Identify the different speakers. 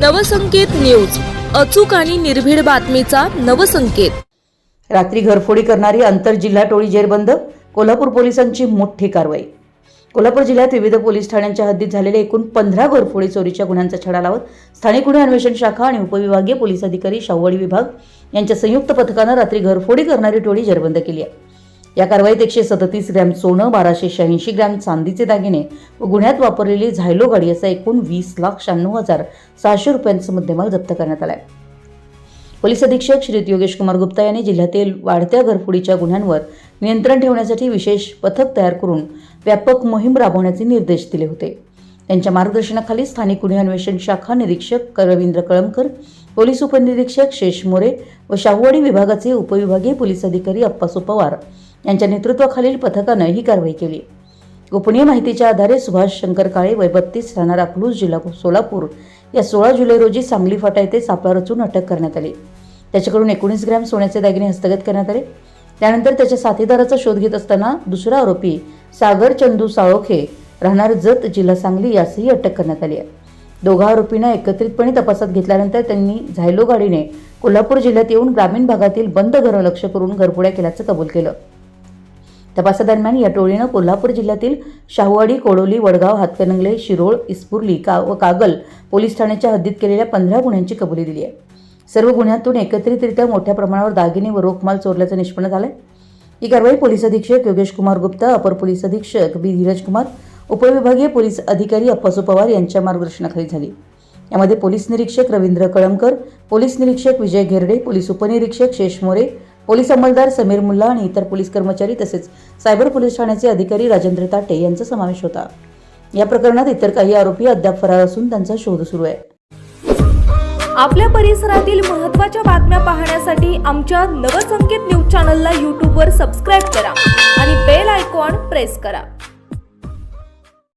Speaker 1: Navsanket news. अचूक आणि निर्भीड बातमीचा नवसंकेत.
Speaker 2: रात्री घरफोडी करणारी आंतरजिल्हा टोळी जेरबंद कोल्हापूर पोलिसांची मोठी कारवाई. कोल्हापूर जिल्ह्यात विविध पोलीस ठाण्यांच्या हद्दीत झालेल्या एकूण पंधरा घरफोडी चोरीच्या गुन्ह्यांचा छडा लावत स्थानिक गुन्हे अन्वेषण शाखा आणि उपविभागीय पोलीस अधिकारी शाहवाडी विभाग यांच्या संयुक्त पथकानं रात्री घरफोडी करणारी टोळी जेरबंद केली आहे. या कारवाईत एकशे सदतीस ग्रॅम सोनं बाराशे शहाऐंशी ग्रॅम चांदीचे दागिने व गुन्ह्यात वापरलेली झायलो गाडी असा एकूण वीस लाख शहाण्णव हजार सहाशे रुपयांचा मुद्देमाल जप्त करण्यात आला आहे पोलीस अधीक्षक श्री योगेश कुमार गुप्ता यांनी जिल्ह्यातील वाढत्या घरफोडीच्या गुन्ह्यांवर नियंत्रण ठेवण्यासाठी विशेष पथक तयार करून व्यापक मोहीम राबवण्याचे निर्देश दिले होते. यांच्या मार्गदर्शनाखाली स्थानिक गुन्हे अन्वेषण शाखा निरीक्षक रवींद्र कळमकर पोलीस उपनिरीक्षक शेष मोरे व शाहूवाडी विभागाचे उपविभागीय पोलीस अधिकारी अप्पासू पवार यांच्या नेतृत्वाखालील पथकानं ही कारवाई केली. गोपनीय माहितीच्या आधारे सुभाष शंकर काळे वय बत्तीस राहणार अकलूज जिल्हा सोलापूर या सोळा जुलै रोजी सांगली फाटा येथे सापळा रचून अटक करण्यात आली. त्याच्याकडून एकोणीस ग्रॅम सोन्याचे दागिने हस्तगत करण्यात आले. त्यानंतर त्याच्या साथीदाराचा शोध घेत असताना दुसरा आरोपी सागर चंदू साळोखे राहणार जत जिल्हा सांगली यासही अटक करण्यात आली आहे. दोघा आरोपींना एकत्रितपणे तपासात घेतल्यानंतर त्यांनी झायलो गाडीने कोल्हापूर जिल्ह्यात येऊन ग्रामीण भागातील बंद घरं लक्ष करून घरपुड्या केल्याचं कबूल केलं. तपासादरम्यान या टोळीनं कोल्हापूर जिल्ह्यातील शाहूवाडी कोडोली वडगाव हातकणंगले शिरोळ इस्पुर्ली का व कागल पोलीस ठाण्याच्या हद्दीत केलेल्या पंधरा गुन्ह्यांची कबुली दिली आहे. सर्व गुन्ह्यातून एकत्रितरित्या मोठ्या प्रमाणावर दागिने व रोखमाल चोरल्याचं निष्पन्न झालंय. ही कारवाई पोलीस अधीक्षक योगेश कुमार गुप्ता अपर पोलीस अधीक्षक बी धीरज कुमार उपविभागीय पोलीस अधिकारी अप्पासू पवार यांच्या मार्गदर्शनाखाली झाली. यामध्ये पोलीस निरीक्षक रवींद्र कळमकर पोलीस निरीक्षक विजय घेरडे पोलीस उपनिरीक्षक शेष मोरे पोलीस अंमलदार समीर मुल्ला आणि इतर पोलीस कर्मचारी तसेच सायबर पोलीस ठाण्याचे अधिकारी राजेंद्र ताटे यांचा समावेश होता. या प्रकरणात इतर काही आरोपी अद्याप फरार असून त्यांचा शोध सुरू आहे.
Speaker 1: आपल्या परिसरातील महत्त्वाच्या बातम्या पाहण्यासाठी आमच्या नवसंकेत न्यूज चॅनलला यूट्यूबवर सबस्क्राईब करा आणि बेल आयकॉन प्रेस करा.